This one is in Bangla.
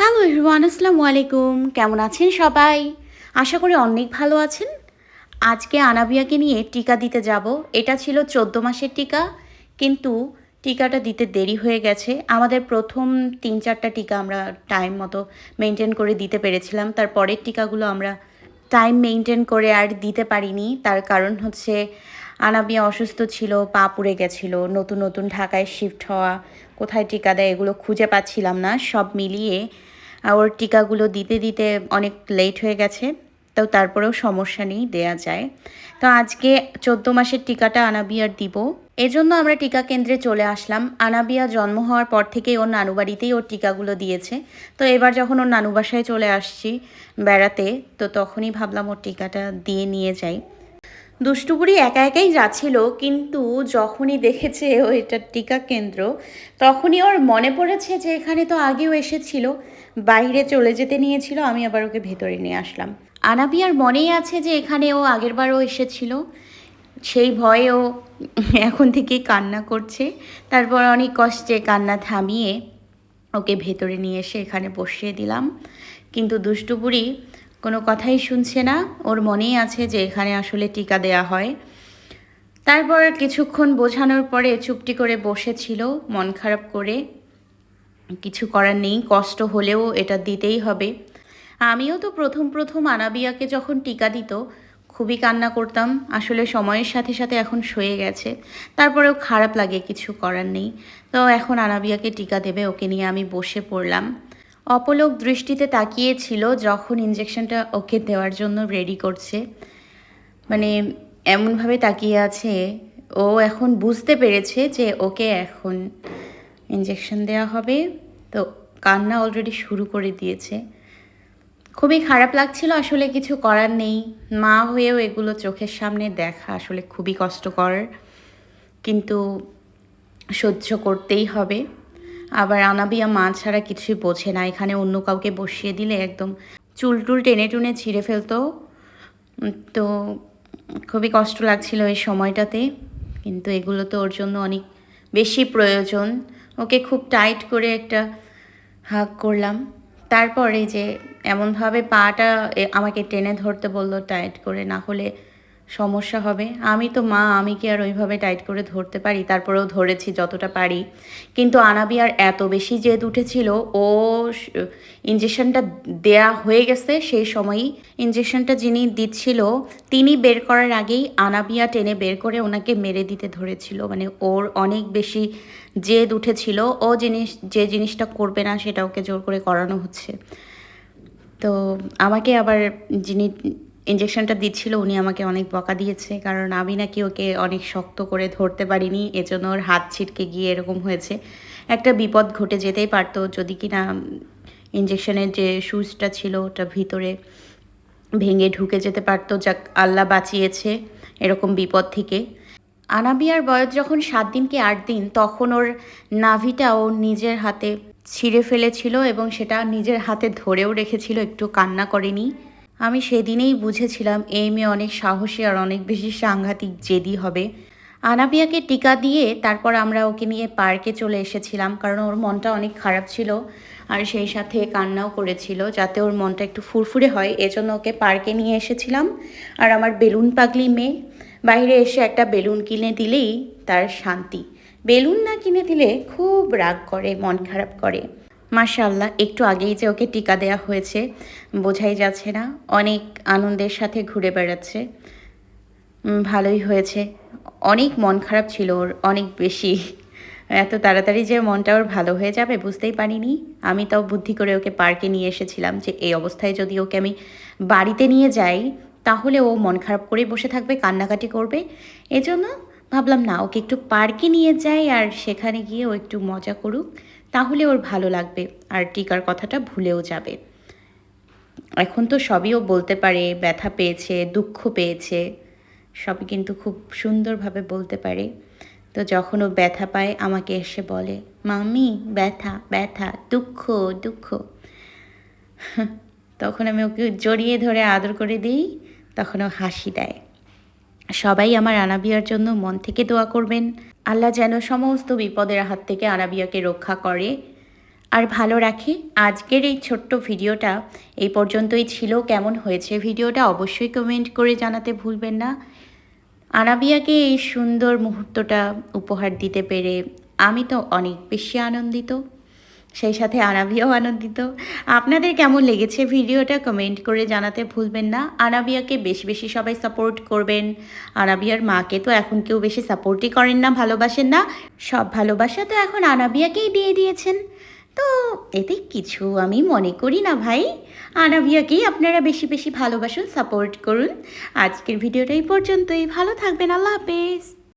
হ্যালো ইরওয়ান আসসালামু আলাইকুম কেমন আছেন সবাই? আশা করি অনেক ভালো আছেন। আজকে আনাবিয়াকে নিয়ে টিকা দিতে যাব। এটা ছিল চোদ্দ মাসের টিকা, কিন্তু টিকাটা দিতে দেরি হয়ে গেছে। আমাদের প্রথম তিন চারটা টিকা আমরা টাইম মতো মেনটেন করে দিতে পেরেছিলাম। তারপরের টিকাগুলো আমরা টাইম মেনটেন করে আর দিতে পারিনি। তার কারণ হচ্ছে আনাবিয়া অসুস্থ ছিল, পা পুড়ে গেছিল, নতুন নতুন ঢাকায় শিফট হওয়া, কোথায় টিকা দেয় এগুলো খুঁজে পাচ্ছিলাম না। সব মিলিয়ে ওর টিকাগুলো দিতে দিতে অনেক লেট হয়ে গেছে। তো তারপরেও সমস্যা নেই, দেয়া যায়। তো আজকে চোদ্দ মাসের টিকাটা আনাবিয়ার দিব। এজন্য আমরা টিকা কেন্দ্রে চলে আসলাম। আনাবিয়া জন্ম হওয়ার পর থেকেই ওর নানু বাড়িতেই ওর টিকাগুলো দিয়েছে। তো এবার যখন ওর নানু বাসায় চলে আসছি বেড়াতে, তো তখনই ভাবলাম ওর টিকাটা দিয়ে নিয়ে যাই। দুষ্টুপুরি একা একাই যাচ্ছিল, কিন্তু যখনই দেখেছে ও এটা টিকা কেন্দ্র, তখনই ওর মনে পড়েছে যে এখানে তো আগেও এসেছিল, বাইরে চলে যেতে নিয়েছিল, আমি আবার ওকে ভেতরে নিয়ে আসলাম। আনাবিয়ার মনেই আছে যে এখানে ও আগেরবারও এসেছিল। সেই ভয়ে ও এখন থেকেই কান্না করছে। তারপর অনেক কষ্টে কান্না থামিয়ে ওকে ভেতরে নিয়ে এসে এখানে বসিয়ে দিলাম। কিন্তু দুষ্টুপুরি কোনো কথাই শুনছে না। ওর মনেই আছে যে এখানে আসলে টিকা দেয়া হয়। তারপর কিছুক্ষণ বোঝানোর পরে চুপটি করে বসেছিল, মন খারাপ করে। কিছু করার নেই, কষ্ট হলেও এটা দিতেই হবে। আমিও তো প্রথম প্রথম আনাবিয়াকে যখন টিকা দিত, খুবই কান্না করতাম। আসলে সময়ের সাথে সাথে এখন সয়ে গেছে। তারপরেও খারাপ লাগে, কিছু করার নেই। তো এখন আনাবিয়াকে টিকা দেবে, ওকে নিয়ে আমি বসে পড়লাম। অপলোক দৃষ্টিতে তাকিয়েছিল যখন ইঞ্জেকশনটা ওকে দেওয়ার জন্য রেডি করছে। মানে এমনভাবে তাকিয়ে আছে, ও এখন বুঝতে পেরেছে যে ওকে এখন ইঞ্জেকশন দেওয়া হবে। তো কান্না অলরেডি শুরু করে দিয়েছে। খুবই খারাপ লাগছিল, আসলে কিছু করার নেই। মা হয়েও এগুলো চোখের সামনে দেখা আসলে খুবই কষ্টকর। কিন্তু সহ্য করতেই হবে। আবার আনাবিয়া মা ছাড়া কিছুই বোঝে না, এখানে অন্য কাউকে বসিয়ে দিলে একদম চুল টুল টেনে টুনে ছিঁড়ে ফেলতো। তো খুবই কষ্ট লাগছিল এই সময়টাতে, কিন্তু এগুলো তো ওর জন্য অনেক বেশি প্রয়োজন। ওকে খুব টাইট করে একটা হাক করলাম। তারপরে যে এমনভাবে পাটা আমাকে টেনে ধরতে বলল টাইট করে না হলে সমস্যা হবে। আমি তো মা, আমি কি আর ওইভাবে টাইট করে ধরতে পারি? তারপরেও ধরেছি যতটা পারি। কিন্তু আনাবিয়ার এত বেশি জেদ উঠেছিল, ও ইঞ্জেকশনটা দেয়া হয়ে গেছে, সেই সময়ই ইঞ্জেকশনটা যিনি দিচ্ছিল, তিনি বের করার আগেই আনাবিয়া টেনে বের করে ওনাকে মেরে দিতে ধরেছিল। মানে ওর অনেক বেশি জেদ উঠেছিল, ও জিনিস, যে জিনিসটা করবে না, সেটা ওকে জোর করে করানো হচ্ছে। তো আমাকে আবার যিনি ইঞ্জেকশনটা দিচ্ছিল, উনি আমাকে অনেক বকা দিয়েছে, কারণ আমি নাকি ওকে অনেক শক্ত করে ধরতে পারিনি, এজন্য ওর হাত ছিটকে গিয়ে এরকম হয়েছে। একটা বিপদ ঘটে যেতেই পারতো, যদি কি না ইঞ্জেকশনের যে সুচটা ছিল, ওটা ভিতরে ভেঙে ঢুকে যেতে পারতো, যাক, আল্লাহ বাঁচিয়েছে এরকম বিপদ থেকে। আনাবিয়ার বয়স যখন সাত দিন কি আট দিন, তখন ওর নাভিটা ও নিজের হাতে ছিঁড়ে ফেলেছিল এবং সেটা নিজের হাতে ধরেও রেখেছিল, একটু কান্না করেনি। আমি সেদিনেই বুঝেছিলাম এই মেয়ে অনেক সাহসী আর অনেক বেশি সাংঘাতিক জেদি হবে। আনাবিয়াকে টিকা দিয়ে তারপর আমরা ওকে নিয়ে পার্কে চলে এসেছিলাম কারণ ওর মনটা অনেক খারাপ ছিল আর সেই সাথে কান্নাও করেছিল যাতে ওর মনটা একটু ফুরফুরে হয়। এজন্য ওকে পার্কে নিয়ে এসেছিলাম। আর আমার বেলুন পাগলি মেয়ে বাইরে এসে একটা বেলুন কিনে দিলেই তার শান্তি। বেলুন না কিনে দিলে খুব রাগ করে, মন খারাপ করে। মাশাল্লাহ একটু আগেই যে ওকে টিকা দেওয়া হয়েছে, বোঝাই যাচ্ছে না। অনেক আনন্দের সাথে ঘুরে বেড়াচ্ছে। ভালোই হয়েছে। অনেক মন খারাপ ছিল ওর, অনেক বেশি। এত তাড়াতাড়ি যে মনটা ওর ভালো হয়ে যাবে বুঝতেই পারিনি। আমি তাও বুদ্ধি করে ওকে পার্কে নিয়ে এসেছিলাম যে এই অবস্থায় যদি ওকে আমি বাড়িতে নিয়ে যাই, তাহলে ও মন খারাপ করে বসে থাকবে, কান্নাকাটি করবে। এজন্য ভাবলাম, না, ওকে একটু পার্কে নিয়ে যাই আর সেখানে গিয়ে ও একটু মজা করুক, তাহলে ওর ভালো লাগবে। আর টিকার কথাটা ভুলেও যাবে। এখন তো সবই ও বলতে পারে, ব্যথা পেয়েছে, দুঃখ পেয়েছে, সবই কিন্তু খুব সুন্দরভাবে বলতে পারে। তো যখন ও ব্যথা পায়, আমাকে এসে বলে মামি ব্যথা ব্যথা, দুঃখ দুঃখ। তখন আমি ওকে জড়িয়ে ধরে আদর করে দিই, তখন ও হাসি দেয়। সবাই আমার আনাবিয়ার জন্য মন থেকে দোয়া করবেন। আল্লাহ যেন সমস্ত বিপদের হাত থেকে আনাবিয়াকে রক্ষা করে। আর ভালো রাখে, আজকের এই ছোট্ট ভিডিওটা এই পর্যন্তই ছিল। কেমন হয়েছে ভিডিওটা অবশ্যই কমেন্ট করে জানাতে ভুলবেন না। আনাবিয়াকে এই সুন্দর মুহূর্তটা উপহার দিতে পেরে আমি তো অনেক বেশি আনন্দিত। সেই সাথে আনাবিয়াও আনন্দিত। আপনাদের কেমন লেগেছে ভিডিওটা কমেন্ট করে জানাতে ভুলবেন না। আনাবিয়াকে বেশি বেশি সবাই সাপোর্ট করবেন। আনাবিয়ার মাকে তো এখন কেউ বেশি সাপোর্টই করেন না, ভালোবাসেন না। সব ভালোবাসা তো এখন আনাবিয়াকেই দিয়ে দিয়েছেন। তো এতে কিছু আমি মনে করি না ভাই। আনাবিয়াকেই আপনারা বেশি বেশি ভালোবাসুন সাপোর্ট করুন। আজকের ভিডিওটা এই পর্যন্তই। ভালো থাকবেন। আল্লাহ হাফেজ।